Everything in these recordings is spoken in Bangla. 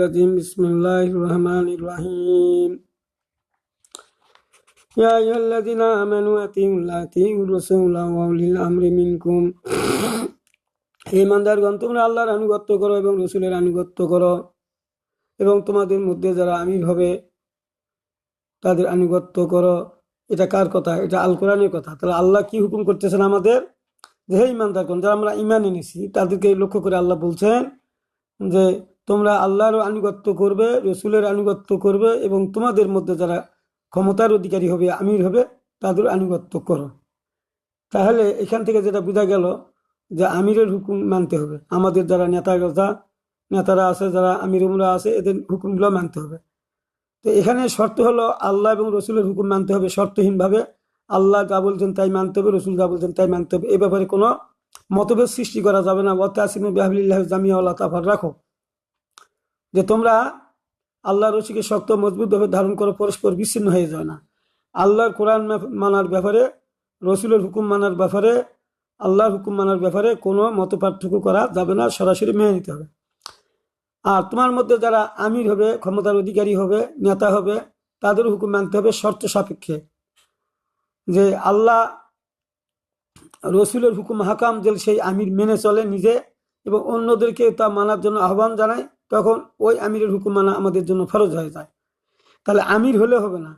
الرجيم بسم الله الرحمن الرحيم يا أيها الذين آمنوا أطيعوا الله أطيعوا الرسول وأولي الأمر منكم হে ইমানদারগণ তোমরা আল্লাহর আনুগত্য করো এবং রসুলের আনুগত্য করো এবং তোমাদের মধ্যে যারা আমির হবে তাদের আনুগত্য করো এটা কার কথা এটা আল কোরআনের কথা তাহলে আল্লাহ কি হুকুম করতেছেন আমাদের যে হে ইমানদারগণ যারা আমরা ইমান এনেছি তাদেরকে লক্ষ্য করে আল্লাহ বলছেন যে তোমরা আল্লাহর আনুগত্য করবে, রসুলের আনুগত্য করবে এবং তোমাদের মধ্যে যারা ক্ষমতার অধিকারী হবে, আমির হবে, তাদের আনুগত্য করো। তাহলে এখান থেকে যেটা বোঝা গেল যে আমিরের হুকুম মানতে হবে। আমাদের যারা নেতা কথা নেতারা আছে, যারা আমির উমরা আছে, এদের হুকুমগুলো মানতে হবে। তো এখানে শর্ত হলো আল্লাহ এবং রসুলের হুকুম মানতে হবে শর্তহীনভাবে। আল্লাহ যা বলছেন তাই মানতে হবে, রসুল যা বলছেন তাই মানতে হবে। এ ব্যাপারে কোনো মতভেদ সৃষ্টি করা যাবে না। ওয়াতাসিম বিহাবিল্লাহ জামিয়া আল্লাহ তাফার, রাখো। যে তোমরা আল্লাহ রসিকে শক্ত মজবুতভাবে ধারণ করে, পরস্পর বিচ্ছিন্ন হয়ে যায় না। আল্লাহর কোরআন মানার ব্যাপারে, রসুলের হুকুম মানার ব্যাপারে, আল্লাহর হুকুম মানার ব্যাপারে কোনো মত পার্থক্য করা যাবে না, সরাসরি মেনে নিতে হবে। আর তোমার মধ্যে যারা আমির হবে, ক্ষমতার অধিকারী হবে, নেতা হবে, তাদের হুকুম মানতে হবে শর্ত সাপেক্ষে। যে আল্লাহ রসুলের হুকুম, হাকাম যে সেই আমির মেনে চলে নিজে এবং অন্যদেরকে তা মানার জন্য আহ্বান জানায় তখন ওই আমিরের হুকুম মানা আমাদের জন্য ফরজ হয়ে যায়। তাহলে আমির হলে হবে না।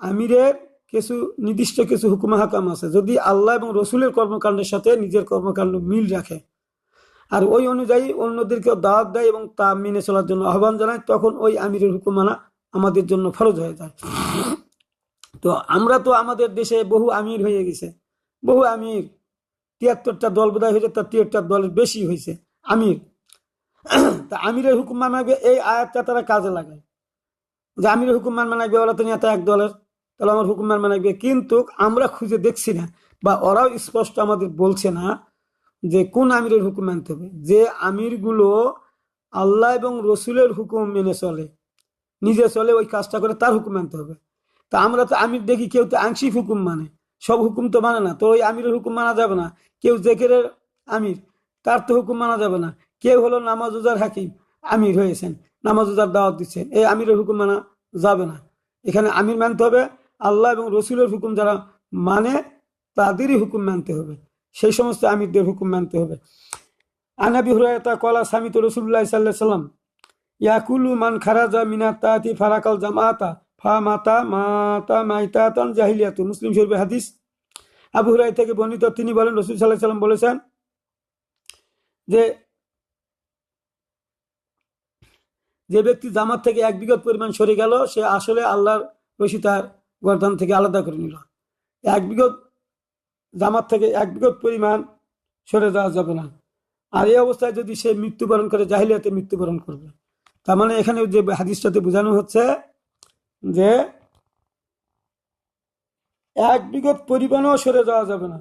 আমিরের কিছু নির্দিষ্ট কিছু হুকুম হাকাম আছে। যদি আল্লাহ এবং রসুলের কর্মকাণ্ডের সাথে নিজের কর্মকাণ্ড মিল রাখে আর ওই অনুযায়ী অন্যদেরকেও দাওয়াত দেয় এবং তা মেনে চলার জন্য আহ্বান জানায়, তখন ওই আমিরের হুকুম মানা আমাদের জন্য ফরজ হয়ে যায়। তো আমরা তো আমাদের দেশে বহু আমির হয়ে গেছে। বহু আমির, তিয়াত্তরটা দল বোধহয় হয়েছে তার তিয়াত্তর দলের বেশি হয়েছে আমির। তা আমিরের হুকুম মানাবে, এই আয়াতটা তারা কাজে লাগায়। যে আমিরের হুকুম মান মানাবে ওরা তো নেতা এক দলের, তাহলে আমার হুকুম মান মানাবে কিন্তু আমরা খুঁজে দেখছি না, বা ওরাও স্পষ্ট আমাদের বলছে না, যে কোন আমিরের হুকুম মানতে হবে। যে আমিরগুলো আল্লাহ এবং রসুলের হুকুম মেনে চলে, নিজে চলে ওই কাজটা করে তার হুকুম মানতে হবে। তা আমরা তো আমির দেখি, কেউ তো আংশিক হুকুম মানে সব হুকুম তো মানে না। তো ওই আমিরের হুকুম মানা যাবে না। কেউ জেকেরের আমির, তার তো হুকুম মানা যাবে না। কেউ হলো নামাজ উজার হাকিম, আমির হয়েছেন, নামাজ উজার দাওয়াত দিচ্ছেন। এই আমিরের হুকুম মানা যাবে না। এখানে আমির মানতে হবে, আল্লাহ এবং রসুলের হুকুম যারা মানে তাদেরই হুকুম মানতে হবে। সেই সমস্ত আমিরদের হুকুম মানতে হবে। আনাবি হুরায়তা কলা সামিত রসুল্লাহ সাল্লাহ সাল্লাম ইয়াকুলু মান খারাজা মিনা তাতি ফারাকাল জামাতা ফা মাতা মাতা মাইতাতান জাহিলিয়াতু মুসলিম শরীফের হাদিস। আবু হুরাই থেকে বর্ণিত তিনি বলেন, রসুল সাল্লাহ সাল্লাম বলেছেন যে যে ব্যক্তি জামাত থেকে এক বিগত পরিমাণ সরে গেল, সে আসলে আল্লাহর রশি তার গর্দান থেকে আলাদা করে নিল। এক বিঘত জামাত থেকে এক বিঘত পরিমাণ সরে যাওয়া যাবে না। আর এই অবস্থায় যদি সে মৃত্যুবরণ করে, জাহিলিয়াতে মৃত্যুবরণ করবে। তার মানে এখানে যে হাদিসটাতে বোঝানো হচ্ছে যে এক বিগত পরিমাণও সরে যাওয়া যাবে না।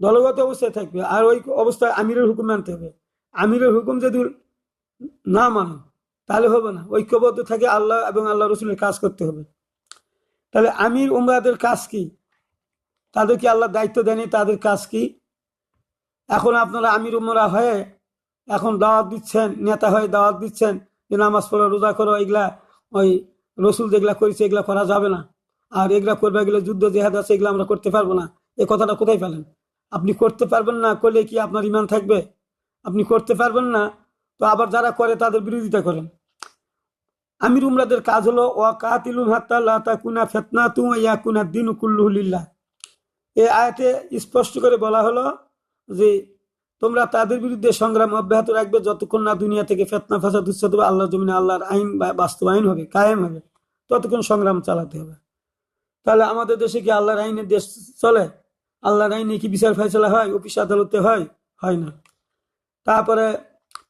দলগত অবস্থায় থাকবে। আর ওই অবস্থায় আমিরের হুকুম মানতে হবে। আমিরের হুকুম যদি না মানো, তাহলে হবে না। ঐক্যবদ্ধ থাকে আল্লাহ এবং আল্লাহ রসুলের কাজ করতে হবে। তাহলে আমির উমরাদের কাজ কি? তাদেরকে আল্লাহ দায়িত্ব দেয়নি তাদের কাজ কি? এখন আপনারা আমির উমরা হয়ে এখন দাওয়াত দিচ্ছেন, নেতা হয়ে দাওয়াত দিচ্ছেন যে নামাজ পড়ো, রোজা করো, এগুলা ওই রসুল যেগুলা করেছে, এগুলা করা যাবে না। আর এগুলা করবে গেলে যুদ্ধ জেহাদ আছে, এগুলো আমরা করতে পারব না। এ কথাটা কোথায় পেলেন? আপনি করতে পারবেন না, করলে কি আপনার ইমান থাকবে? আপনি করতে পারবেন না তো আবার যারা করে তাদের বিরোধিতা করেন। আমির উমরাদের কাজ হলো, ওয়া কাতিলুম হাত্তা লা তাকুনা ফিতনাতুম ওয়া ইয়াকুনা দিনু কুল্লুহু লিল্লাহ। এই আয়াতে স্পষ্ট করে বলা হলো যে, তোমরা তাদের বিরুদ্ধে সংগ্রাম অব্যাহত রাখবে যতক্ষণ না দুনিয়া থেকে ফেতনা, ফাসাদ উচ্ছেদ হবে, আল্লাহর জমিনে আল্লাহর আইন বাস্তবায়ন হবে, কায়েম হবে, ততক্ষণ সংগ্রাম চালাতে হবে। তাহলে আমাদের দেশে কি আল্লাহর আইনের দেশ চলে? আল্লাহর আইনে কি বিচার ফয়সলা হয়, অফিস আদালতে হয়? হয় না। তারপরে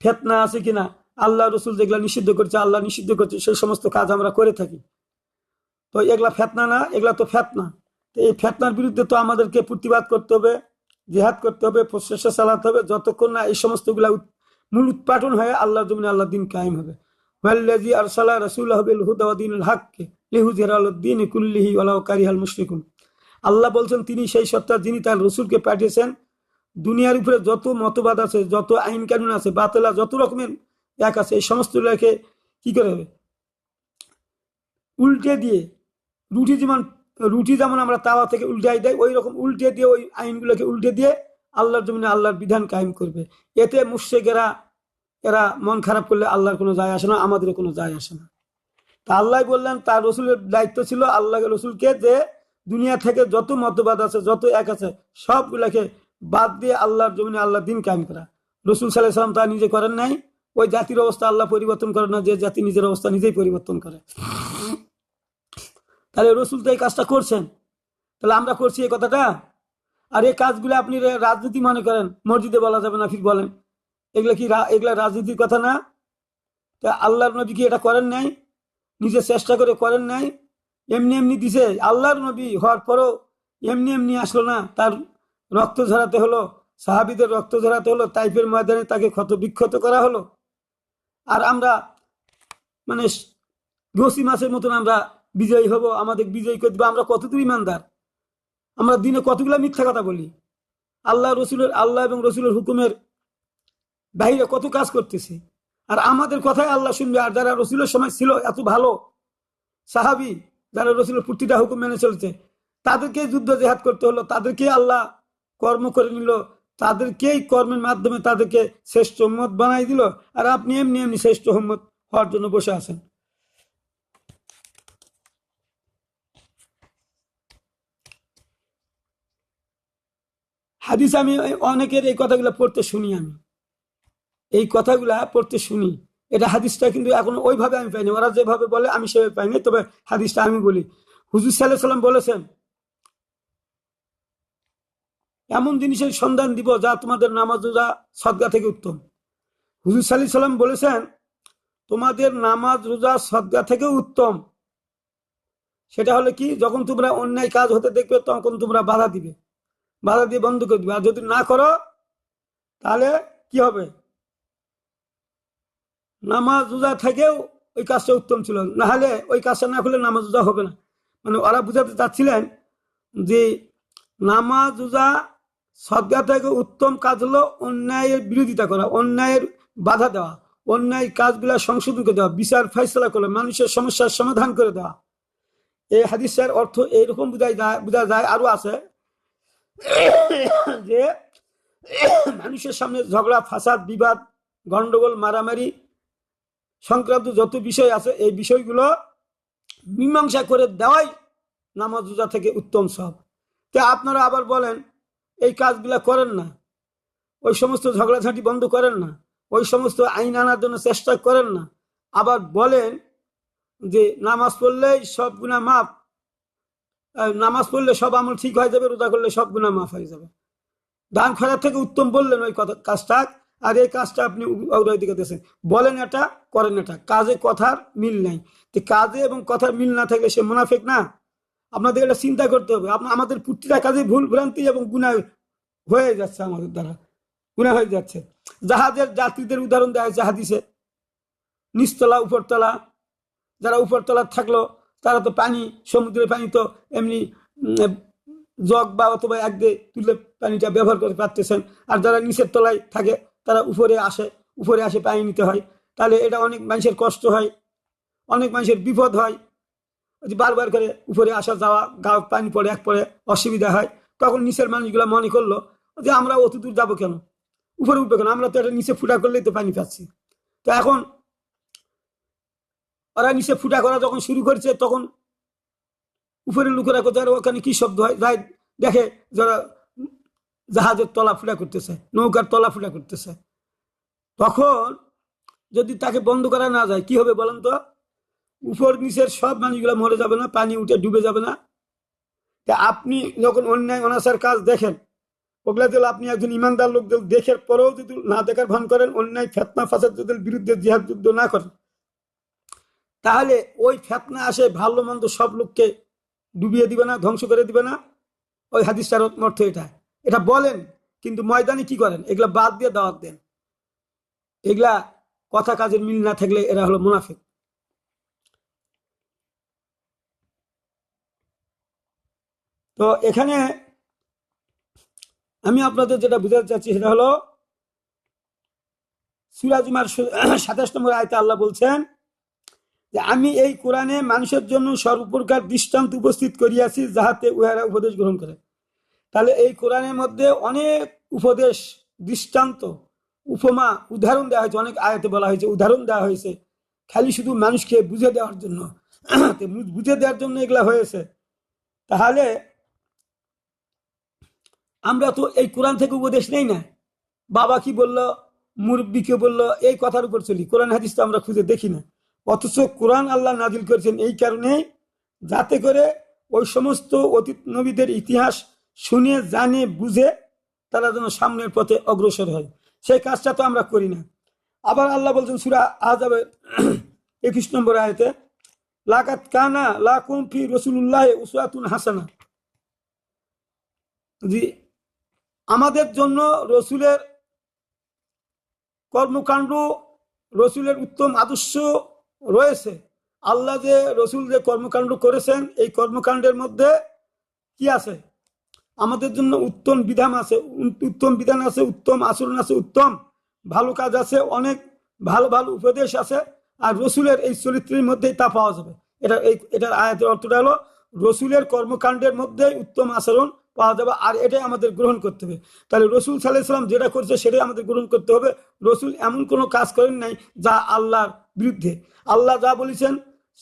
ফেতনা আছে কিনা? আল্লাহ রসুল যেগুলা নিষিদ্ধ করছে, আল্লাহ নিষিদ্ধ করছে, সেই সমস্ত কাজ আমরা করে থাকি। তো এগুলা ফেতনা না, এগুলা তো ফেতনা। তো এই ফেতনার বিরুদ্ধে তো আমাদেরকে প্রতিবাদ করতে হবে, জেহাদ করতে হবে প্রচেষ্টা চালাতে হবে। যতক্ষণ না এই সমস্তগুলা মূল উৎপাটন হয়ে আল্লাহর জমিনে আল্লাহ দিন কায়েম হবে। ওয়াল্লাযী আরসালা রাসূলাহু বিল হুদা ওয়া দীনিল হাক্কি লিইয়ুযহিরাহু আলাদ-দীন কুল্লিহি ওয়ালাউ কারিহাল মুশরিকুন। আল্লাহ বলছেন, তিনি সেই সত্তা যিনি তার রসুলকে পাঠিয়েছেন দুনিয়ার উপরে যত মতবাদ আছে, যত আইন কানুন আছে, বাতলা যত রকমের এক আছে, এই সমস্তগুলোকে কি করে হবে? উল্টে দিয়ে রুটি যেমন রুটি যেমন আমরা তাওয়া থেকে উল্টাই দেয় ওই রকম উল্টে দিয়ে ওই আইনগুলোকে উল্টে দিয়ে আল্লাহর জমিনে আল্লাহর বিধান কায়েম করবে। এতে মুর্শেকেরা এরা মন খারাপ করলে আল্লাহর কোনো যায় আসে না, আমাদেরও কোনো যায় আসে না। তা আল্লাহ বললেন, তার রসুলের দায়িত্ব ছিল আল্লাহ রসুলকে যে দুনিয়া থেকে যত মতবাদ আছে, যত এক আছে, সবগুলাকে বাদ দিয়ে আল্লাহর জমিনে আল্লাহ দিন কায়েম করা। রসুল সাল্লাহ সাল্লাম তা নিজে করেন নাই। ওই জাতির অবস্থা আল্লাহ পরিবর্তন করে না, যে জাতি নিজের অবস্থা নিজেই পরিবর্তন করে। তাহলে রসুল তো এই কাজটা করছেন। তাহলে আমরা করছি এই কথাটা? আর এই কাজগুলো আপনি রাজনীতি মনে করেন, মসজিদে বলা যাবে না, ফির বলেন। এগুলো কি এগুলা রাজনীতির কথা না? তা আল্লাহর নবী কি এটা করেন নাই? নিজে চেষ্টা করে করেন নাই? এমনি এমনি দিছে, আল্লাহর নবী হওয়ার পরও এমনি এমনি আসলো না, তার রক্ত ঝরাতে হলো, সাহাবিদের রক্ত ঝরাতে হলো, তাইফের ময়দানে তাকে ক্ষত বিক্ষত করা হলো। আর আমরা মানে ঘষি মাসের মতন আমরা বিজয়ী হব, আমাদের বিজয়ী করে দিবে, আমরা কতদূর ইমানদার? আমরা দিনে কতগুলো মিথ্যা কথা বলি? আল্লাহ রসুলের, আল্লাহ এবং রসুলের হুকুমের বাইরে কত কাজ করতেছি? আর আমাদের কথাই আল্লাহ শুনবে, আর যারা রসুলের সময় ছিল এত ভালো সাহাবি, যারা রসুলের প্রতিটা হুকুম মেনে চলছে, তাদেরকে যুদ্ধ জেহাদ করতে হলো, তাদেরকে আল্লাহ কর্ম করে নিল, তাদেরকেই কর্মের মাধ্যমে তাদেরকে শ্রেষ্ঠ উম্মত বানাই দিল, আর আপনি এমনি এমনি শ্রেষ্ঠ উম্মত হওয়ার জন্য বসে আছেন। হাদিস আমি অনেকের এই কথাগুলো পড়তে শুনি আমি। এই কথাগুলা পড়তে শুনি। এটা হাদিসটা কিন্তু এখন ওইভাবে আমি পাইনি। ওরা যেভাবে বলে আমি সেভাবে পাইনি, তবে হাদিসটা আমি বলি। হুজুর সাল্লাহ সাল্লাম বলেছেন এমন জিনিসের সন্ধান দিব যা তোমাদের নামাজ রোজা সদগা থেকে উত্তম। হুজুর সাল্লাহ সাল্লাম বলেছেন, তোমাদের নামাজ রোজা সদগা থেকে উত্তম। সেটা হলো কি, যখন তোমরা অন্যায় কাজ হতে দেখবে, তখন তোমরা বাধা দিবে। বাধা দিয়ে বন্ধ করে দিবে। আর যদি না করো, তাহলে কি হবে? নামাজ রোজা থেকেও ওই কাজটা উত্তম ছিল। না হলে ওই কাজটা না করলে নামাজ রোজা হবে না। মানে ওরা বুঝাতে চাচ্ছিলেন যে নামাজ রোজা সদ্গা থেকে উত্তম কাজ হলো অন্যায়ের বিরোধিতা করা, অন্যায়ের বাধা দেওয়া, অন্যায় কাজগুলা সংশোধন করে দেওয়া, বিচার ফয়সলা করে মানুষের সমস্যার সমাধান করে দেওয়া। এই হাদিসের অর্থ এইরকম বোঝাই যায়, বোঝা যায় আরও আছে যে মানুষের সামনে ঝগড়া, ফাসাদ, বিবাদ গন্ডগোল মারামারি সংক্রান্ত যত বিষয় আছে, এই বিষয়গুলো মীমাংসা করে দেওয়াই নামাজ থেকে উত্তম সব। তা আপনারা আবার বলেন এই কাজগুলা করেন না। ওই সমস্ত ঝগড়াঝাঁটি বন্ধ করেন না। ওই সমস্ত আইন আনার জন্য চেষ্টা করেন না। আবার বলেন যে নামাজ পড়লেই সব গুণা আহ, নামাজ পড়লে সব আমল ঠিক হয়ে যাবে রোজা করলে সব গুণা মাফ হয়ে যাবে। দান খরার থেকে উত্তম বললেন ওই কথা কাজটা। আর এই কাজটা আপনি অগ্রগতি দিয়েছেন। বলেন এটা করেন এটা। কাজে কথার মিল নাই। তো কাজে এবং কথার মিল না থাকলে সে মুনাফেক না? আপনাদের এটা চিন্তা করতে হবে। আমাদের প্রতিটা কাজে ভুল ভ্রান্তি এবং গুণা হয়ে যাচ্ছে আমাদের দ্বারা। গুণা হয়ে যাচ্ছে। জাহাজের যাত্রীদের উদাহরণ দেওয়া হয়েছে নিচতলা, উপরতলা, যারা উপরতলা থাকল, তারা তো পানি, সমুদ্রের পানি তো এমনি জগ বা অথবা এক দিয়ে তুলে পানিটা ব্যবহার করতে পারতেছেন আর যারা নিচের তলায় থাকে, তারা উপরে আসে উপরে আসে পানি নিতে হয়। তাহলে এটা অনেক মানুষের কষ্ট হয়, অনেক মানুষের বিপদ হয়। বারবার করে উপরে আসা যাওয়া, গা পানি পড়ে, এক পরে অসুবিধা হয়, তখন নিচের মানুষগুলো মনে করল যে আমরা অত দূর যাব কেন? উপরে উঠবে কেন? আমরা তো এটা নিচে ফুটা করলেই তো পানি পাচ্ছি। তো এখন ওরা নিচে ফুটা করা যখন শুরু করছে, তখন উপরের লোকেরা কোথায়? ওখানে কি শব্দ হয়? যাই দেখে যারা জাহাজের তলা ফুটা করতেছে, নৌকার তলা ফুটা করতেছে। তখন যদি তাকে বন্ধ করা না যায়, কি হবে বলেন তো? উপর নিচের সব মানুষগুলো মরে যাবে না, পানি উঠে ডুবে যাবে না। তা আপনি যখন অন্যায়, অনাচার কাজ দেখেন ওগুলা দিলে আপনি একজন ইমানদার লোকদের দেখে পরেও যদি না দেখার ভান করেন, অন্যায়, ফেতনা ফাসাদ যদি বিরুদ্ধে জিহাদ যুদ্ধ না করেন, তাহলে ওই ফেতনা আসে ভালো মন্দ সব লোককে ডুবিয়ে দিবে না, ধ্বংস করে দিবে না। ওই হাদিসটার অর্থ এটা। এটা বলেন, কিন্তু ময়দানে কি করেন? এগুলা বাদ দিয়ে দাওয়াত দেন। এগুলা কথা কাজের মিল না থাকলে এরা হলো মুনাফিক। তো এখানে আমি আপনাদের যেটা বুঝাতে চাচ্ছি সেটা হলো সুরাজুমার সাতাশ নম্বর আয়তে আল্লাহ বলছেন যে, আমি এই কোরআনে মানুষের জন্য সর্বপ্রকার দৃষ্টান্ত উপস্থিত করিয়াছি যাহাতে উহারা উপদেশ গ্রহণ করে। তাহলে এই কোরআনের মধ্যে অনেক উপদেশ, দৃষ্টান্ত, উপমা, উদাহরণ দেওয়া হয়েছে, অনেক আয়াতে বলা হয়েছে, উদাহরণ দেওয়া হয়েছে। খালি শুধু মানুষকে বুঝে দেওয়ার জন্য বুঝে দেওয়ার জন্য এগুলা হয়েছে। তাহলে আমরা তো এই কোরআন থেকে উপদেশ নেই না। বাবা কি বলল? মুরব্বীকে বলল, এই কথার উপর চলি। কোরআন হাদিস তো আমরা খুঁজে দেখি না। অথচ কোরআন আল্লাহ নাজিল করেছেন এই কারণে যাতে করে ওই সমস্ত অতীত নবীদের ইতিহাস শুনে, জানে, বুঝে তারা যেন সামনের পথে অগ্রসর হয়। সেই কাজটা তো আমরা করি না। আবার আল্লাহ বলছেন সুরা আজাবের একুশ নম্বর আয়তে লাকাত কানা লাকুম ফি রসুল্লাহ উসওয়াতুন হাসানা। জি আমাদের জন্য রসুলের কর্মকাণ্ড, রসুলের উত্তম আদর্শ রয়েছে। আল্লাহ যে রসুল যে কর্মকাণ্ড করেছেন, এই কর্মকাণ্ডের মধ্যে কি আছে? আমাদের জন্য উত্তম বিধান আছে, উত্তম বিধান আছে, উত্তম আচরণ আছে, উত্তম ভালো কাজ আছে, অনেক ভালো ভালো উপদেশ আছে, আর রসুলের এই চরিত্রের মধ্যেই তা পাওয়া যাবে। এটা এই, এটার আয়াতের অর্থটা হলো, রসুলের কর্মকাণ্ডের মধ্যে উত্তম আচরণ পাওয়া যাবে আর এটাই আমাদের গ্রহণ করতে হবে। তাহলে রসুল সাল্লাহ সাল্লাম যেটা করছে সেটাই আমাদের গ্রহণ করতে হবে। রসুল এমন কোনো কাজ করেন নাই যা আল্লাহর বিরুদ্ধে। আল্লাহ যা বলেছেন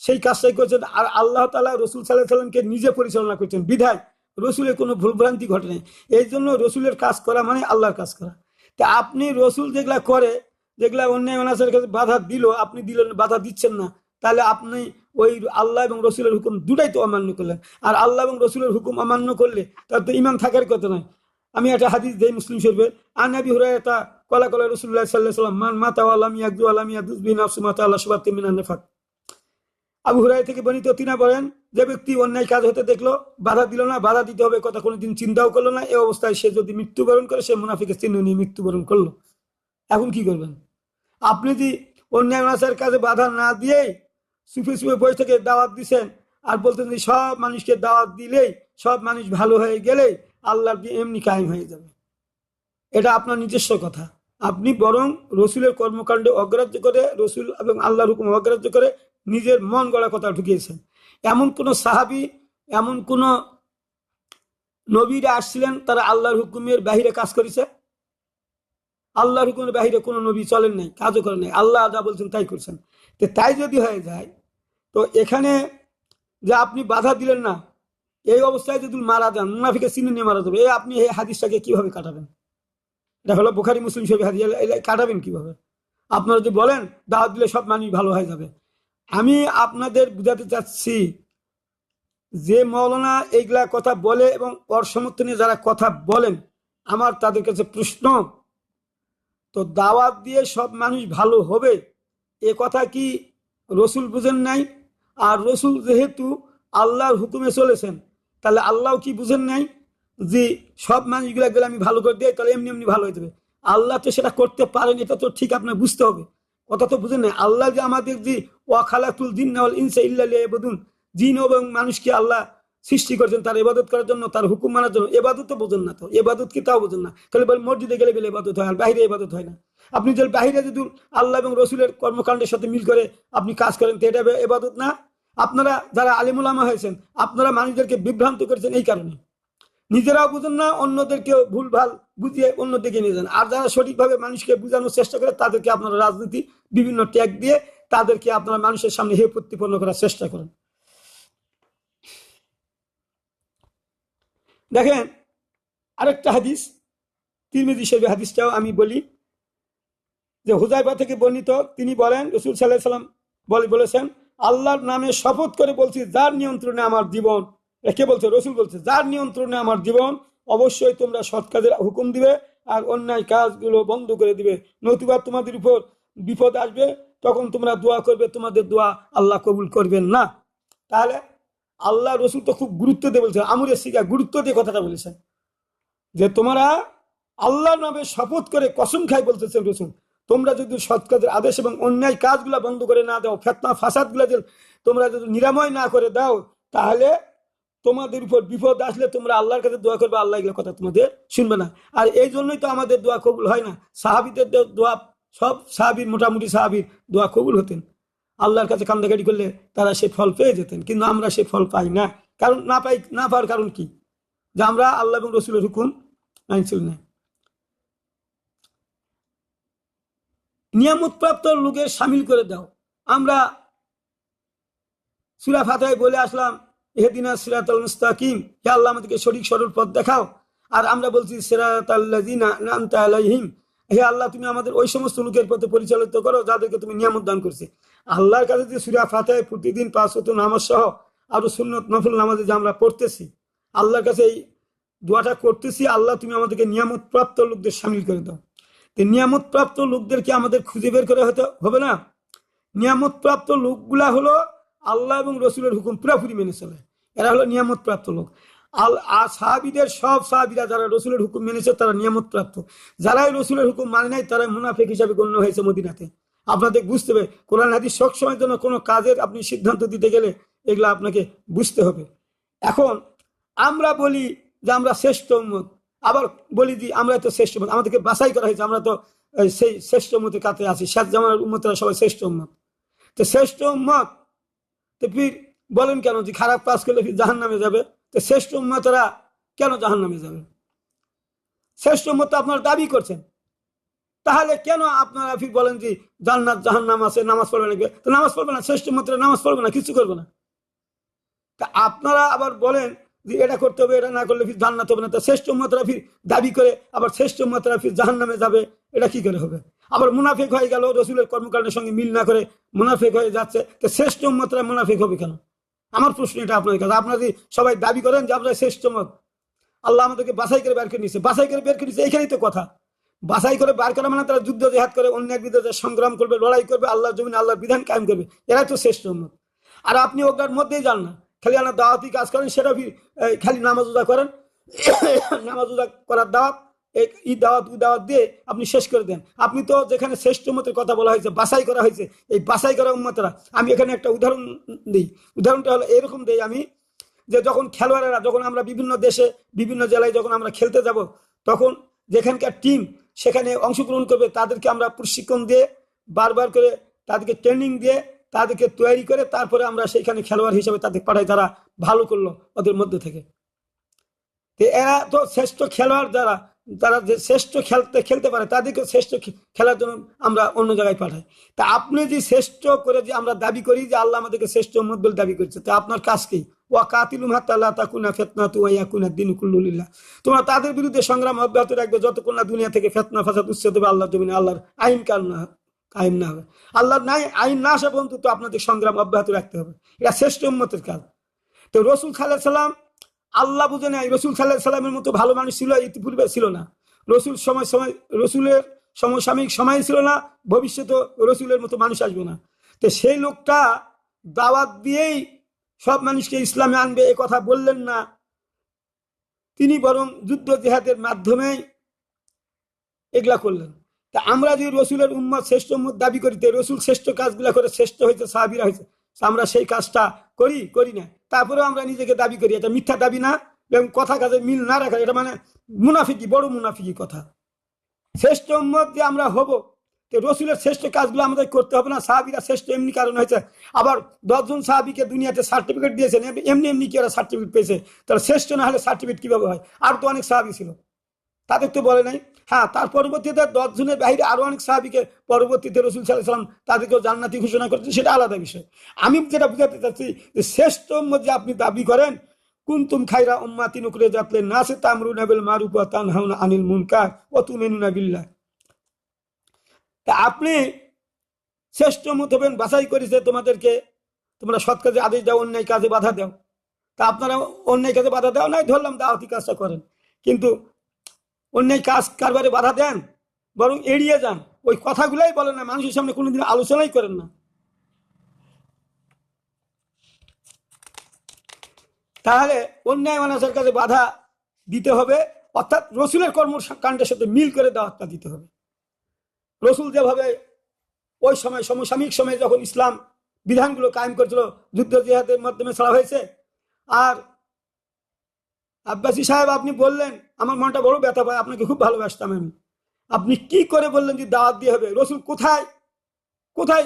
সেই কাজটাই করছেন আর আল্লাহ তালা রসুল সাল্লাহ সাল্লামকে নিজে পরিচালনা করছেন। বিধায় রসুলের কোনো ভুলভ্রান্তি ঘটে নাই। এই জন্য রসুলের কাজ করা মানে আল্লাহর কাজ করা। তা আপনি রসুল যেগুলা করে, যেগুলা অন্যায় অনাচারের কাছে বাধা দিল, আপনি দিলেন, বাধা দিচ্ছেন না। তাহলে আপনি ওই আল্লাহ এবং রসুলের হুকুম দুটাই তো অমান্য করলেন। আর আল্লাহ এবং রসুলের হুকুম অমান্য করলে তার তো ইমান থাকার কথা নয়। আমি একটা হাদিস দেই মুসলিম শরীফের আনাবি হুরায়তা কলা কলা রসুল্লাহ সাল্লাহ সাল্লাম মান মাতা আলাম ইয়াকদু আলাম ইয়াদুস বিন আল্লাহ সুবাত মিনান নেফাক। আবু হুরাই থেকে বর্ণিত তিনা বলেন, যে ব্যক্তি অন্যায় কাজ হতে দেখল, বাধা দিল না, বাধা দিতে হবে, কথা কোনোদিন চিন্তাও করল না এই অবস্থায় সে যদি মৃত্যুবরণ করে, সে মুনাফিকের চিহ্ন নিয়ে মৃত্যুবরণ করল। এখন কি করবেন? আপনি যদি অন্যায় অনাচারের কাজে বাধা না দিয়েই সুফে সুফে বই থেকে দাওয়াত দিছেন আর বলতেন যে সব মানুষকে দাওয়াত দিলেই সব মানুষ ভালো হয়ে গেলেই আল্লাহর দিয়ে এমনি কায়েম হয়ে যাবে। এটা আপনার নিজস্ব কথা। আপনি বরং রসুলের কর্মকাণ্ডে অগ্রাহ্য করে, রসুল এবং আল্লাহর হুকুম অগ্রাহ্য করে নিজের মন গড়া কথা ঢুকিয়েছেন। এমন কোন সাহাবি, এমন কোন নবীরা আসছিলেন, তারা আল্লাহর হুকুমের বাহিরে কাজ করেছে? আল্লাহর হুকুমের বাহিরে কোনো নবী চলেন নাই, কাজও করেন নাই। আল্লাহ যা বলছেন তাই করছেন। তো তাই যদি হয়ে যায় তো এখানে যে আপনি বাধা দিলেন না, এই অবস্থায় যদি মারা যান মুনাফিকে চিনে নিয়ে মারা যাবে। এই আপনি এই হাদিসটাকে কীভাবে কাটাবেন? এটা হলো বুখারি, মুসলিম শরীফ হাদিস। কাটাবেন কীভাবে? আপনারা যদি বলেন, দাওয়াত দিলে সব মানুষ ভালো হয়ে যাবে। আমি আপনাদের বুঝাতে চাচ্ছি, যে মৌলানা এইগুলা কথা বলে এবং ওর সমর্থনে যারা কথা বলেন, আমার তাদের কাছে প্রশ্ন, তো দাওয়াত দিয়ে সব মানুষ ভালো হবে? এ কথা কি রসুল বুঝেন নাই? আর রসুল যেহেতু আল্লাহর হুকুমে চলেছেন, তাহলে আল্লাহ কি বুঝেন নাই? যে সব মানুষগুলা গেলে আমি ভালো করে দিই, তাহলে এমনি এমনি ভালো হয়ে যাবে। আল্লাহ তো সেটা করতে পারেন, এটা তো ঠিক আপনার বুঝতে হবে। কথা তো বুঝেন নাই? আল্লাহ যে আমাদের যে ওয়াখালাতুল জিন নাওয়াল ইনসা ইল্লা লিয়াবুদুন জিন এবং মানুষকে আল্লাহ সৃষ্টি করেছেন, তার ইবাদত করার জন্য, তার হুকুম মানার জন্য। এবাদত তো বোঝেন না তো এবাদত কি তাও বোঝেন না। বল মসজিদে গেলে গেলে এবাদত হয়, আর বাইরে ইবাদত হয় না। আপনি যদি বাহিরে যদি আল্লাহ এবং রসুলের কর্মকাণ্ডের সাথে মিল করে আপনি কাজ করেন, তো এটা এবাদত না। আপনারা যারা আলিমুলামা হয়েছেন, আপনারা মানুষদেরকে বিভ্রান্ত করেছেন এই কারণে। নিজেরাও বুঝেন না, অন্যদেরকেও ভুল ভালো বুঝিয়ে অন্যদিকে নিয়ে যান। আর যারা সঠিকভাবে মানুষকে বোঝানোর চেষ্টা করে, তাদেরকে আপনারা রাজনীতি, বিভিন্ন ট্যাগ দিয়ে তাদেরকে আপনারা মানুষের সামনে হে প্রতিপন্ন করার চেষ্টা করেন। দেখেন, আরেকটা হাদিস, তিরমিজি শরীফ হাদিসটাও আমি বলি। যে হুজাইবা থেকে বর্ণিত, তিনি বলেন, রসুল সাল্লাহ সাল্লাম বলে বলেছেন, আল্লাহর নামে শপথ করে বলছি, যার নিয়ন্ত্রণে আমার জীবন কে বলছে? রসুল বলছে, যার নিয়ন্ত্রণে আমার জীবন, অবশ্যই তোমরা সৎ কাজের হুকুম দিবে আর অন্যায় কাজগুলো বন্ধ করে দিবে। নতুবা তোমাদের উপর বিপদ আসবে, তখন তোমরা দোয়া করবে, তোমাদের দোয়া আল্লাহ কবুল করবেন না। তাহলে আল্লাহ রসুল তো খুব গুরুত্ব দিয়ে বলছে আমুরের শিকা গুরুত্ব দিয়ে কথাটা বলেছেন। যে তোমরা আল্লাহর নামে শপথ করে কসম খাই বলতেছেন রসুল। তোমরা যদি সৎ কাজের আদেশ এবং অন্যায় কাজগুলো বন্ধ করে না দাও, ফেতনা, ফাসাদগুলো তোমরা যদি নিরাময় না করে দাও, তাহলে তোমাদের উপর বিপদ আসলে তোমরা আল্লাহর কাছে দোয়া করবে, আল্লাহ এগুলো কথা তোমাদের শুনবে না। আর এই জন্যই তো আমাদের দোয়া কবুল হয় না। সাহাবিদের দোয়া সব সাহাবির, মোটামুটি সাহাবির দোয়া কবুল হতেন। আল্লাহর কাছে কান্দাকাটি করলে তারা সে ফল পেয়ে যেতেন, কিন্তু আমরা সে ফল পাই না। কারণ না পাই, না পাওয়ার কারণ কি? যে আমরা আল্লাহ এবং রসুলের হুকুম মানছিল না। নিয়ামতপ্রাপ্ত লোকের সামিল করে দাও। আমরা সুরা ফাতায় বলে আসলাম এহদিনা সিরাতাল মুস্তাকিম। হে আল্লাহ, আমাদেরকে সঠিক সরল পথ দেখাও। আর আমরা বলছি আলাইহিম। হে আল্লাহ, তুমি আমাদের ওই সমস্ত লোকের পথে পরিচালিত করো, যাদেরকে তুমি নিয়ামত দান করছে। আল্লাহর কাছে যে সুরা ফাতায় প্রতিদিন পাঁচ হতো নামাজ সহ আরও সুন্নত নফল নামাজে যে আমরা পড়তেছি, আল্লাহর কাছে এই দোয়াটা করতেছি, আল্লাহ, তুমি আমাদেরকে নিয়ামত প্রাপ্ত লোকদের সামিল করে দাও। তো নিয়ামত প্রাপ্ত লোকদেরকে আমাদের খুঁজে বের করে হতে হবে না। নিয়ামত প্রাপ্ত লোকগুলা হলো আল্লাহ এবং রসুলের হুকুম পুরাপুরি মেনে চলে। এরা হলো নিয়ামত প্রাপ্ত লোক। আল আর সাহাবিদের সব সাহাবিরা যারা রসুলের হুকুম মেনেছে, তারা নিয়ামত প্রাপ্ত যারাই রসুলের হুকুম মানে নাই তারা মুনাফেক হিসাবে গণ্য হয়েছে মদিনাতে। আপনাদের বুঝতে হবে, কোরআন হাদিস সবসময়ের জন্য কোনো কাজের আপনি সিদ্ধান্ত দিতে গেলে এগুলো আপনাকে বুঝতে হবে। এখন আমরা বলি যে আমরা শ্রেষ্ঠ আবার বলি যে, আমরা তো শ্রেষ্ঠ মত আমাদেরকে বাছাই করা হয়েছে। আমরা তো সেই শ্রেষ্ঠ উম্মতের কাছে আছি। শেষ জামানের উম্মতরা সবাই শ্রেষ্ঠ উম্মত। তো শ্রেষ্ঠ উম্মত, তো ফির বলেন কেন যে, খারাপ কাজ করলে ফির জাহান নামে যাবে? তো শ্রেষ্ঠ উম্মতরা কেন জাহান নামে যাবে? শ্রেষ্ঠ উম্মত আপনারা দাবি করছেন। তাহলে কেন আপনারা ফির বলেন যে, জান্নাত জাহান নাম আছে, নামাজ পড়বে না তো নামাজ পড়বে না, শ্রেষ্ঠ উম্মতরা নামাজ পড়বে না, কিছু করবে না। তা আপনারা আবার বলেন এটা করতে হবে, এটা না করলে ফির জান্নাত হবে না। তা শ্রেষ্ঠ উম্মতরা ফির দাবি করে আবার শ্রেষ্ঠ উম্মতরা ফির জাহান নামে যাবে, এটা কি করে হবে? আবার মুনাফেক হয়ে গেল, রসুলের কর্মকাণ্ডের সঙ্গে মিল না করে মুনাফেক হয়ে যাচ্ছে। তো শ্রেষ্ঠ মাত্রায় মুনাফেক হবে কেন? আমার প্রশ্ন এটা আপনাদের কাছে। আপনারা সবাই দাবি করেন যে আপনারা শ্রেষ্ঠ মত আল্লাহ আমাদেরকে বাছাই করে বের করে নিচ্ছে বাছাই করে বের করে নিচ্ছে এইখানেই তো কথা। বাছাই করে বার করা মানে তারা যুদ্ধ জেহাদ করে অন্যের বিরুদ্ধে সংগ্রাম করবে, লড়াই করবে, আল্লাহর জমিন আল্লাহর বিধান কায়েম করবে। এরাই তো শ্রেষ্ঠ উম্মত আর আপনি ওটার মধ্যেই যান না। খালি আপনার দাওয়াতি কাজ করেন সেটা খালি নামাজ উজা করেন। নামাজ উজা করার দাওয়াত, এই দাওয়াত দাওয়াত দিয়ে আপনি শেষ করে দেন। আপনি তো যেখানে শ্রেষ্ঠ উম্মতের কথা বলা হয়েছে, বাছাই করা হয়েছে, এই বাছাই করা উম্মতরা, আমি এখানে একটা উদাহরণ দিই। উদাহরণটা হলো, এরকম দিই আমি যে যখন খেলোয়াড়েরা, যখন আমরা বিভিন্ন দেশে, বিভিন্ন জেলায় যখন আমরা খেলতে যাব, তখন যেখানকার টিম সেখানে অংশগ্রহণ করবে, তাদেরকে আমরা প্রশিক্ষণ দিয়ে বারবার করে তাদেরকে ট্রেনিং দিয়ে তাদেরকে তৈরি করে তারপরে আমরা সেইখানে খেলোয়াড় হিসেবে তাদের পাঠাই তারা ভালো করল ওদের মধ্যে থেকে। এরা তো শ্রেষ্ঠ খেলোয়াড় যারা, তারা যে শ্রেষ্ঠ খেলতে খেলতে পারে তাদেরকে শ্রেষ্ঠ খেলার জন্য আমরা অন্য জায়গায় পাঠাই। তা আপনি যে শ্রেষ্ঠ করে যে আমরা দাবি করি যে আল্লাহ আমাদেরকে শ্রেষ্ঠ উম্মত বলে দাবি করছে, তা আপনার কাজ কি? ওয়া কাতিলুম হাত্তা লা তাকুনা ফিতনাতু ওয়া ইয়াকুনা দিনু তোমরা তাদের বিরুদ্ধে সংগ্রাম অব্যাহত রাখবে যতক্ষণ না দুনিয়া থেকে ফেতনা, ফাসাদ উচ্ছেদ হবে আল্লাহর জমিনে, আল্লাহর আইন কার না কায়েম না হবে। আল্লাহর নাই আইন না আসা পর্যন্ত তো আপনাদের সংগ্রাম অব্যাহত রাখতে হবে। এটা শ্রেষ্ঠ উম্মতের কাজ। তো রসুল খাল্লাহ সাল্লাম আল্লাহ বুঝে নাই, রসুল সাল্লাহ সাল্লামের মতো ভালো মানুষ ছিল, ইতিপূর্বে ছিল না। রসুল সময় সময়, রসুলের সমসাময়িক সময় ছিল না ভবিষ্যতে রসুলের মতো মানুষ আসবে না। তো সেই লোকটা দাওয়াত দিয়েই সব মানুষকে ইসলামে আনবে, এ কথা বললেন না। তিনি বরং যুদ্ধ জেহাদের মাধ্যমেই এগুলা করলেন। তা আমরা যদি রসুলের উম্মত শ্রেষ্ঠ উম্মত দাবি করি, তো রসুল শ্রেষ্ঠ কাজগুলা করে, শ্রেষ্ঠ হয়েছে সাহাবিরা হয়েছে আমরা সেই কাজটা করি করি না। তারপরেও আমরা নিজেকে দাবি করি, এটা মিথ্যা দাবি না, এবং কথা কাজে মিল না রাখা, এটা মানে মুনাফিকি, বড় মুনাফিকি কথা। শ্রেষ্ঠ উম্মত যে আমরা হব, তো রসুলের শ্রেষ্ঠ কাজগুলো আমাদের করতে হবে না, সাহাবিরা শ্রেষ্ঠ এমনি কারণ হয়েছে। আবার দশজন সাহাবিকে দুনিয়াতে সার্টিফিকেট দিয়েছেন, এমনি- এমনি কি ওরা সার্টিফিকেট পেয়েছে? তাহলে শ্রেষ্ঠ না হলে সার্টিফিকেট কীভাবে হয়? আর তো অনেক সাহাবি ছিল। তাদের তো বলে নাই। হ্যাঁ তার পরবর্তীতে দশ জনের বাইরে আরও অনেক সাহাবিকে পরবর্তীতে রসুল সাল্লাহ সাল্লাম তাদেরকেও জান্নাতি ঘোষণা করেছে সেটা আলাদা বিষয়। আমি যেটা বুঝাতে চাচ্ছি যে শ্রেষ্ঠ উম্মত যে আপনি দাবি করেন, কুন্তুম খাইরা উম্মাতি নুকরে জাতলে নাসে তামরু নাবিল ওয়া তানহাউনা আনিল মুনকার ওয়া তুমিনুনা বিল্লাহ। তা আপনি শ্রেষ্ঠ মত হবেন, বাছাই করেছে তোমাদেরকে তোমরা সৎ কাজে আদেশ দাও, অন্যায় কাজে বাধা দাও। তা আপনারা অন্যায় কাজে বাধা দাও, নাই ধরলাম দাওয়াতি কাজটা করেন। কিন্তু অন্যায় কাজ কারবারে বাধা দেন, বরং এড়িয়ে যান। ওই কথাগুলাই বলেন না, মানুষের সামনে কোনোদিন আলোচনাই করেন না। তাহলে অন্যায় মানুষের কাছে বাধা দিতে হবে, অর্থাৎ রসুলের কর্মকাণ্ডের সাথে মিল করে দাওয়াতটা দিতে হবে। রসুল যেভাবে ওই সময় সমসাময়িক সময়ে যখন ইসলাম বিধানগুলো কায়েম করেছিল, যুদ্ধ জিহাদের মাধ্যমে ছাড়া হয়েছে, আর আব্বাসী সাহেব, আপনি বললেন, আমার মনটা বড় ব্যথা পায়, আপনাকে খুব ভালোবাসতাম আমি। আপনি কি করে বললেন যে দাওয়াত দিয়ে হবে? রসুল কোথায়? কোথায়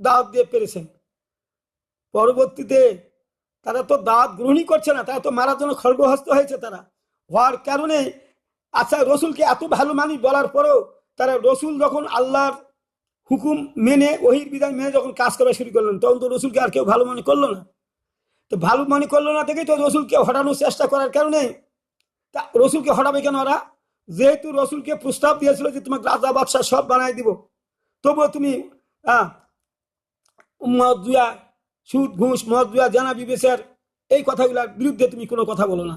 দাওয়াত দিয়ে পেরেছেন? পরবর্তীতে তারা তো দাওয়াত গ্রহণই করছে না, তারা তো মারার জন্য খড়গহস্ত হয়েছে তারা। হওয়ার কারণে আচ্ছা রসুলকে এত ভালো মানি বলার পরেও তারা রসুল যখন আল্লাহর হুকুম মেনে, ওহির বিধান মেনে যখন কাজ করা শুরু করলেন, তখন তো রসুলকে আর কেউ ভালো মনে করল না। তো ভালো মনে করল না থেকেই তো রসুলকে হটানোর চেষ্টা করার কারণে। তা রসুলকে হটাবে কেন ওরা? যেহেতু রসুলকে প্রস্তাব দিয়েছিল যে তোমাকে রাজা বাদশাহ সব বানাই দিব। তবুও তুমি আহ, মদ জুয়া সুদ ঘুষ মদ জুয়া জানা বিবেচার এই কথাগুলোর বিরুদ্ধে তুমি কোনো কথা বলো না।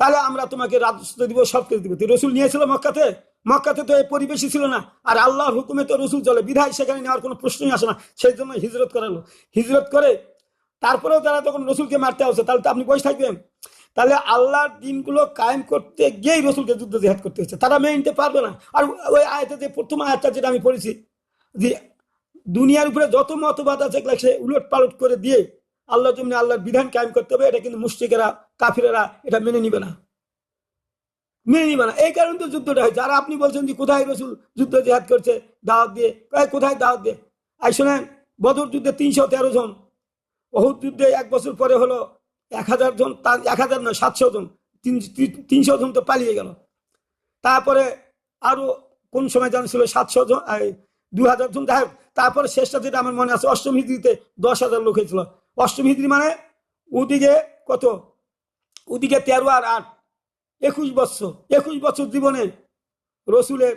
তাহলে আমরা তোমাকে রাজস্ব দিব সব কিছু দিব। রসুল নিয়েছিল মক্কাতে? মক্কাতে তো এই পরিবেশই ছিল না। আর আল্লাহর হুকুমে তো রসুল চলে। বিধায় সেখানে নেওয়ার কোনো প্রশ্নই আসে না। সেই জন্য হিজরত করালো। হিজরত করে তারপরেও তারা তখন রসুলকে মারতে আসছে তাহলে তো আপনি বসে থাকবেন। তাহলে আল্লাহর দিনগুলো কায়েম করতে গিয়েই রসুলকে যুদ্ধ জেহাদ করতে হচ্ছে। তারা মেনে নিতে পারবে না। আর ওই আয়তে যে প্রথম আয়টা যেটা আমি পড়েছি, যে দুনিয়ার উপরে যত মতবাদ আছে, এগুলো সে উলট পালট করে দিয়ে আল্লাহ জন্য আল্লাহর বিধান কায়েম করতে হবে। এটা কিন্তু মুশ্রিকেরা, কাফিরেরা এটা মেনে নিবে না। মেনে নিবে না। এই কারণে তো যুদ্ধটা হয়। যারা আপনি বলছেন যে কোথায় রসুল যুদ্ধ জেহাদ করছে, দাওয়াত দিয়ে কোথায় দাওয়াত দিয়ে? আই শোনেন, বদর যুদ্ধে তিনশো তেরো জন বহুত যুদ্ধে এক বছর পরে হলো এক হাজার জন, তার এক হাজার নয়, সাতশো জন, তিন, তিন- তিনশো জন তো পালিয়ে গেল। তারপরে আরও কোন সময় জানা ছিল সাতশো জন দু হাজার জন, যাই তারপরে শেষটা যেটা আমার মনে আছে, অষ্টম হিজড়িতে দশ হাজার লোক হয়েছিল। অষ্টম হিজড়ি মানে ওদিকে কত? ওদিকে তেরো আর আট, একুশ বছর একুশ বছর জীবনে রসুলের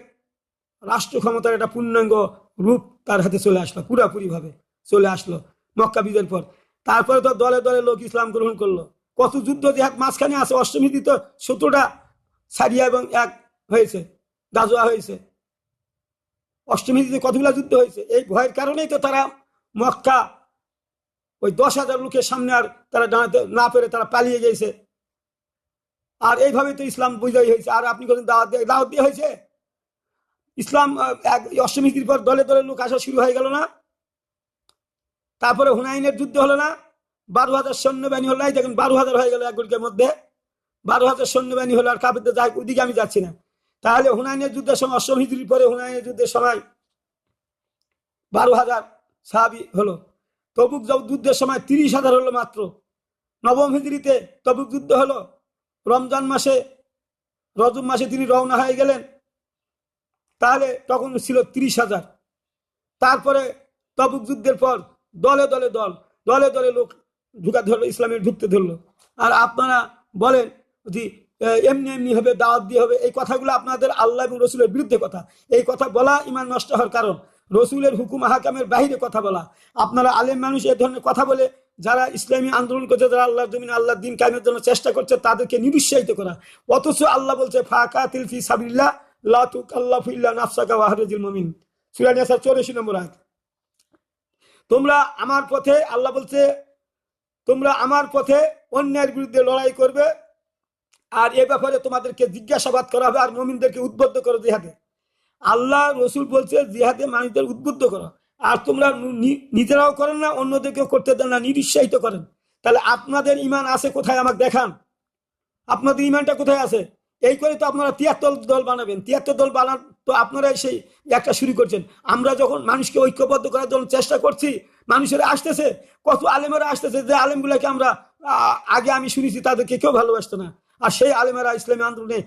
রাষ্ট্র ক্ষমতার একটা পূর্ণাঙ্গ রূপ তার হাতে চলে আসলো পুরাপুরি ভাবে চলে আসলো মক্কা বিজয়ের পর। তারপরে তো দলে দলে লোক ইসলাম গ্রহণ করল। কত যুদ্ধ দেহাত মাঝখানে আছে অষ্টমীতি তো সতেরোটা সারিয়া এবং এক হয়েছে, গাজোয়া হয়েছে। অষ্টমীতে কতগুলা যুদ্ধ হয়েছে? এই ভয়ের কারণেই তো তারা মক্কা ওই দশ হাজার লোকের সামনে আর তারা দাঁড়াতে না পেরে তারা পালিয়ে গেছে। আর এইভাবে তো ইসলাম বিজয়ী হয়েছে। আর আপনি কোন দাওয়াত দিয়ে দাওয়াত দিয়ে হয়েছে? ইসলাম এক অষ্টমীতির পর দলে দলে লোক আসা শুরু হয়ে গেল না? তারপরে হুনাইনের যুদ্ধ হলো না? বারো হাজার সৈন্যবাহিনী হলো এই দেখেন, বারো হাজার হয়ে গেল এক মধ্যে। বারো হাজার সৈন্যবাহিনী হলো আর কাপড়তে যাই ওইদিকে আমি যাচ্ছি না। তাহলে হুনাইনের যুদ্ধের সময় অষ্টম পরে হুনাইনের যুদ্ধের সময় বারো হাজার সাহাবি হলো। তবুক যুদ্ধের সময় তিরিশ হাজার হলো মাত্র। নবম হিজড়িতে তবুক যুদ্ধ হলো। রমজান মাসে, রজব মাসে তিনি রওনা হয়ে গেলেন। তাহলে তখন ছিল তিরিশ হাজার। তারপরে তবুক যুদ্ধের পর দলে দলে দল, দলে দলে লোক ঢুকা ধরলো, ইসলামের ঢুকতে ধরলো। আর আপনারা বলেন যে এমনি এমনি হবে, দাওয়াত দিয়ে হবে, এই কথাগুলো আপনাদের আল্লাহ এবং রসুলের বিরুদ্ধে কথা। এই কথা বলা ইমান নষ্ট হওয়ার কারণ। রসুলের হুকুম হাকামের বাহিরে কথা বলা। আপনারা আলেম মানুষ, এ ধরনের কথা বলে যারা ইসলামী আন্দোলন করছে, যারা আল্লাহ জমিন আল্লাহ দিন কায়েমের জন্য চেষ্টা করছে, তাদেরকে নিরুৎসাহিত করা। অথচ আল্লাহ বলছে, ফাঁকা তিলফি সাবিল্লাহ লাতুক আল্লাহ ফুল্লাহ নাফসাকা ওয়াহরুল মমিন। সুরানিয়াসা চৌরাশি নম্বর আয়াত। তোমরা আমার পথে, আল্লাহ বলছে, তোমরা আমার পথে অন্যায়ের বিরুদ্ধে লড়াই করবে। আর এ ব্যাপারে তোমাদেরকে জিজ্ঞাসাবাদ করা হবে আর মমিনদেরকে উদ্বুদ্ধ করো জিহাদে। আল্লাহ রসুল বলছে, জিহাদে মানুষদের উদ্বুদ্ধ করো। আর তোমরা নিজেরাও করেন না, অন্যদেরকেও করতে দেন না, নিরুৎসাহিত করেন। তাহলে আপনাদের ইমান আছে কোথায় আমাকে দেখান? আপনাদের ইমানটা কোথায় আছে? এই করে তো আপনারা তিয়াত্তর দল বানাবেন। তিয়াত্তর দল বানান তো আপনারাই সেই একটা শুরু করছেন। আমরা যখন মানুষকে ঐক্যবদ্ধ করার জন্য চেষ্টা করছি, মানুষেরা আসতেছে, কত আলেমেরা আসতেছে যে আলেমগুলোকে আমরা আগে আমি শুনেছি তাদেরকে কেউ ভালোবাসতো না। আর সেই আলেমেরা ইসলামী আন্দোলনে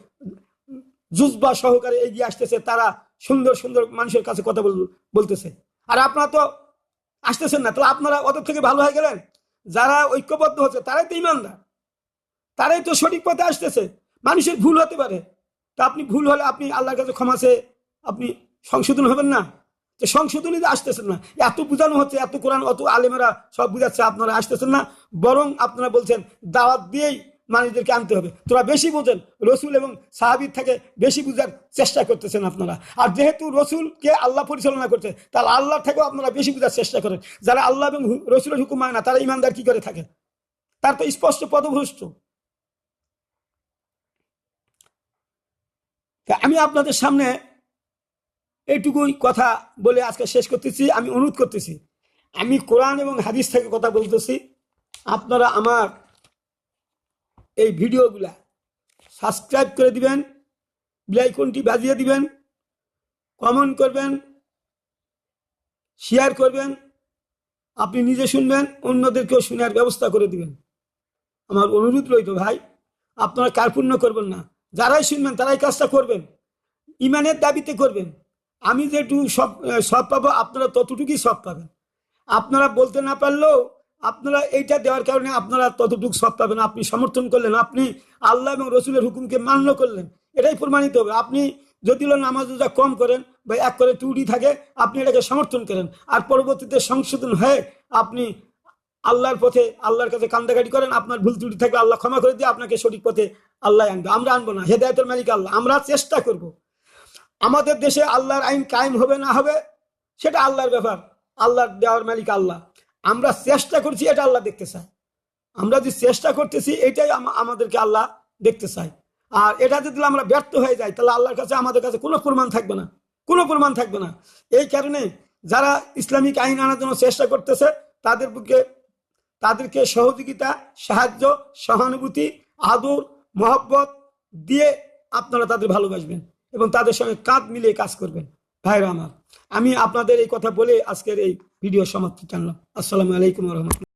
জুজবা সহকারে এগিয়ে আসতেছে, তারা সুন্দর সুন্দর মানুষের কাছে কথা বল- বলতেছে। আর আপনারা তো আসতেছেন না তো আপনারা ওদের থেকে ভালো হয়ে গেলেন? যারা ঐক্যবদ্ধ হচ্ছে, তারাই তো ইমানদার। তারাই তো সঠিক পথে আসতেছে। মানুষের ভুল হতে পারে। তা আপনি ভুল হলে আপনি আল্লাহর কাছে ক্ষমা চেয়ে আপনি সংশোধন হবেন না? তো আসতেছেন না, এত বোঝানো হচ্ছে, এত কোরআন, অত আলেমেরা সব বুঝাচ্ছে, আপনারা আসতেছেন না। বরং আপনারা বলছেন, দাওয়াত দিয়েই মানুষদেরকে আনতে হবে। তোরা বেশি বোঝেন, রসুল এবং সাহাবির থেকে বেশি বুঝার চেষ্টা করতেছেন আপনারা। আর যেহেতু রসুলকে আল্লাহ পরিচালনা করছে, তাহলে আল্লাহ থেকেও আপনারা বেশি বুঝার চেষ্টা করেন। যারা আল্লাহ এবং রসুলের হুকুম মানে না, তারা ইমানদার কি করে থাকে? তার তো স্পষ্ট পদভ্রষ্ট। আমি আপনাদের সামনে এইটুকুই কথা বলে আজকে শেষ করতেছি, আমি অনুরোধ করতেছি। আমি কোরআন এবং হাদিস থেকে কথা বলতেছি। আপনারা আমার এই ভিডিওগুলা সাবস্ক্রাইব করে দিবেন বেলাইকনটি বাজিয়ে দিবেন, কমেন্ট করবেন, শেয়ার করবেন, আপনি নিজে শুনবেন, অন্যদেরকেও শোনার ব্যবস্থা করে দিবেন। আমার অনুরোধ রইল ভাই, আপনারা কার্পণ্য করবেন না। যারাই শুনবেন, তারাই কাজটা করবেন। ইমানের দাবিতে করবেন। আমি যেটুকু সব সব পাবো, আপনারা ততটুকুই সব পাবেন। আপনারা বলতে না পারলেও আপনারা এইটা দেওয়ার কারণে আপনারা ততটুকু সব পাবেন। আপনি সমর্থন করলেন, আপনি আল্লাহ এবং রসুলের হুকুমকে মান্য করলেন, এটাই প্রমাণিত হবে। আপনি যদি নামাজ রোজা কম করেন বা এক করে ত্রুটি থাকে, আপনি এটাকে সমর্থন করেন। আর পরবর্তীতে সংশোধন হয়ে আপনি আল্লাহর পথে, আল্লাহর কাছে কান্দাকাটি করেন, আপনার ভুল ত্রুটি থাকলে আল্লাহ ক্ষমা করে দিয়ে আপনাকে সঠিক পথে আল্লাহ আনবে। আমরা আনব না। হেদায়তের মালিক আল্লাহ। আমরা চেষ্টা করব। আমাদের দেশে আল্লাহর আইন কায়েম হবে না হবে, সেটা আল্লাহর ব্যাপার। আল্লাহর দেওয়ার মালিক আল্লাহ। আমরা চেষ্টা করছি এটা আল্লাহ দেখতে চায়। আমরা যে চেষ্টা করতেছি, এটাই আমাদেরকে আল্লাহ দেখতে চায়। আর এটা যদি আমরা ব্যর্থ হয়ে যাই, তাহলে আল্লাহর কাছে, আমাদের কাছে কোনো প্রমাণ থাকবে না। কোনো প্রমাণ থাকবে না। এই কারণে যারা ইসলামিক আইন আনার জন্য চেষ্টা করতেছে, তাদের বুকে, তাদেরকে সহযোগিতা, সাহায্য, সহানুভূতি, আদর, মহব্বত দিয়ে আপনারা তাদের ভালোবাসবেন। এবং তাদের সঙ্গে কাঁধ মিলিয়ে কাজ করবেন। ভাইরা আমার, আমি আপনাদের এই কথা বলে আজকের এই ভিডিও সমাপ্তি জানলাম আসসালামু আলাইকুম রহমতুল্লাহ।